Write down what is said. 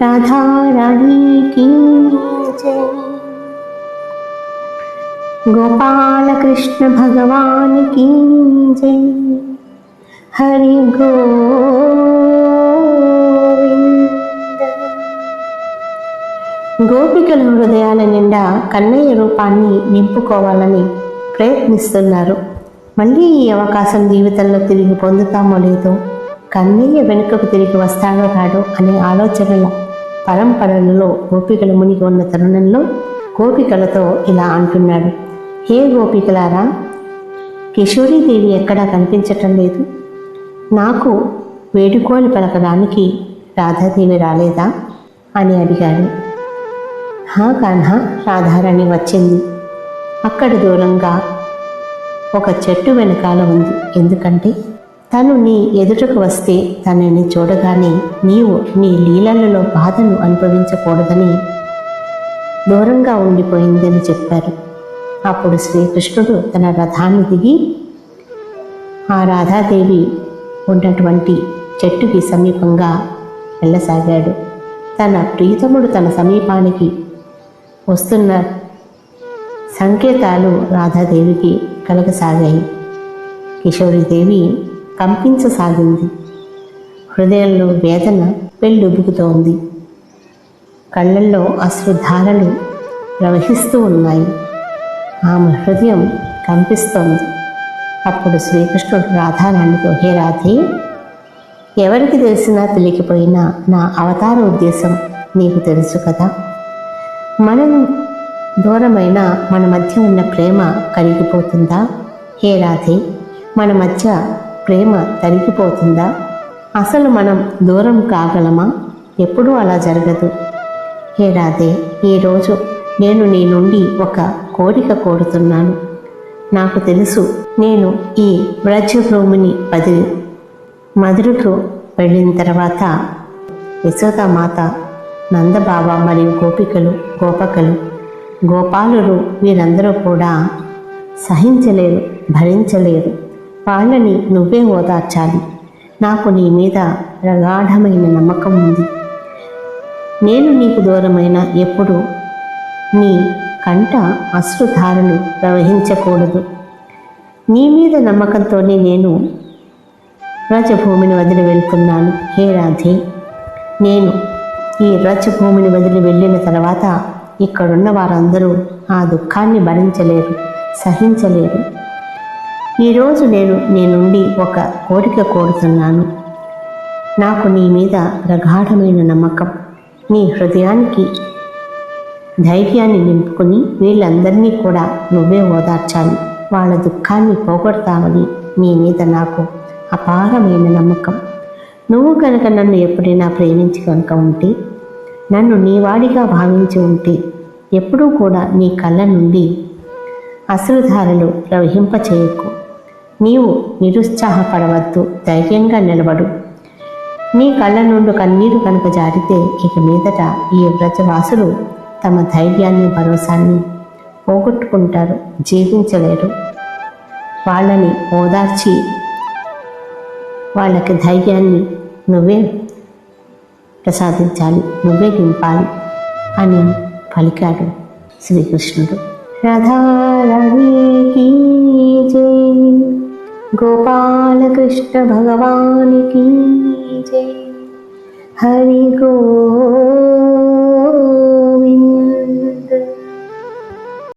రాధారాణీకి గోపాలకృష్ణ భగవాన్ జై హరి గో గోపికల హృదయాల నిండా కన్నయ్య రూపాన్ని నింపుకోవాలని ప్రయత్నిస్తున్నారు. మళ్ళీ ఈ అవకాశం జీవితంలో తిరిగి పొందుతామో లేదో కన్నయ్య వెనుకకు తిరిగి వస్తాడో కాడో అనే ఆలోచనల పరంపరలలో గోపికలు మునిగి ఉన్న తరుణంలో గోపికలతో ఇలా అంటున్నాడు. హే గోపికలారా కిషోరీదేవి ఎక్కడా కనిపించటం లేదు. నాకు వేడుకోలు పలకడానికి రాధాదేవి రాలేదా? అని అడిగాడు. హా కాన్హా రాధారాణి వచ్చింది. అక్కడ దూరంగా ఒక చెట్టు వెనకాల ఉంది. ఎందుకంటే తను నీ ఎదుటకు వస్తే తనని చూడగానే నీవు నీ లీలలలో బాధను అనుభవించకూడదని దూరంగా ఉండిపోయిందని చెప్పారు. అప్పుడు శ్రీకృష్ణుడు తన రథాన్ని దిగి ఆ రాధాదేవి ఉన్నటువంటి చెట్టుకి సమీపంగా వెళ్ళసాగాడు. తన ప్రీతముడు తన సమీపానికి వస్తున్న సంకేతాలు రాధాదేవికి కలగసాగాయి. కిషోరీదేవి కంపించసాగింది. హృదయంలో వేదన పెళ్ళుబుకుతోంది కళ్ళల్లో అశ్రుధారలు ప్రవహిస్తూ ఉన్నాయి. ఆమె హృదయం కంపిస్తోంది. అప్పుడు శ్రీకృష్ణుడు రాధారాణితో హే రాధే ఎవరికి తెలిసినా తెలియకపోయినా నా అవతార ఉద్దేశం నీకు తెలుసు కదా. మనం దూరమైన మన మధ్య ఉన్న ప్రేమ కరిగిపోతుందా? హే రాధే మన మధ్య ప్రేమ తరిగిపోతుందా? అసలు మనం దూరం కాగలమా? ఎప్పుడూ అలా జరగదు. హే రాధే ఈరోజు నేను నీ నుండి ఒక కోరిక కోరుతున్నాను. నాకు తెలుసు నేను ఈ వ్రజభూమిని పది మధురకు వెళ్ళిన తర్వాత యశోదామాత నందబాబా మరియు గోపికలు గోపకలు గోపాలురు వీరందరూ కూడా సహించలేరు భరించలేరు. వాళ్ళని నువ్వే ఓదార్చాలి. నాకు నీ మీద ప్రగాఢమైన నమ్మకం ఉంది. నేను నీకు దూరమైన ఎప్పుడు నీ కంట అశ్రుధారలు ప్రవహించకూడదు. నీ మీద నమ్మకంతోనే నేను రజభూమిని వదిలి వెళ్తున్నాను. హే రాధే నేను ఈ రజభూమిని వదిలి వెళ్ళిన తర్వాత ఇక్కడున్న వారందరూ ఆ దుఃఖాన్ని భరించలేరు సహించలేరు. ఈరోజు నేను నీ నుండి ఒక కోరిక కోరుతున్నాను. నాకు నీ మీద ప్రగాఢమైన నమ్మకం. నీ హృదయానికి ధైర్యాన్ని నింపుకుని వీళ్ళందరినీ కూడా నువ్వే ఓదార్చాలి. వాళ్ళ దుఃఖాన్ని పోగొడతావని నీ మీద నాకు అపారమైన నమ్మకం. నువ్వు కనుక నన్ను ఎప్పుడైనా ప్రేమించి కనుక ఉంటే నన్ను నీవాడిగా భావించి ఉంటే ఎప్పుడూ కూడా నీ కళ్ళ నుండి అశ్రుధారలు ప్రవహింపచేయకు. నీవు నిరుత్సాహపడవద్దు ధైర్యంగా నిలబడు. నీ కళ్ళ నుండి కన్నీరు కనుక జారితే ఇక మీదట ఈ వ్రజవాసులు తమ ధైర్యాన్ని భరోసాన్ని పోగొట్టుకుంటారు జీవించలేరు. వాళ్ళని ఓదార్చి వాళ్ళకి ధైర్యాన్ని నువ్వే ప్రసాదించాలి నువ్వే నింపాలి అని పలికాడు శ్రీకృష్ణుడు. రాధారాణికి జై. गोपालकृष्णभगवान् की जय। हरि गो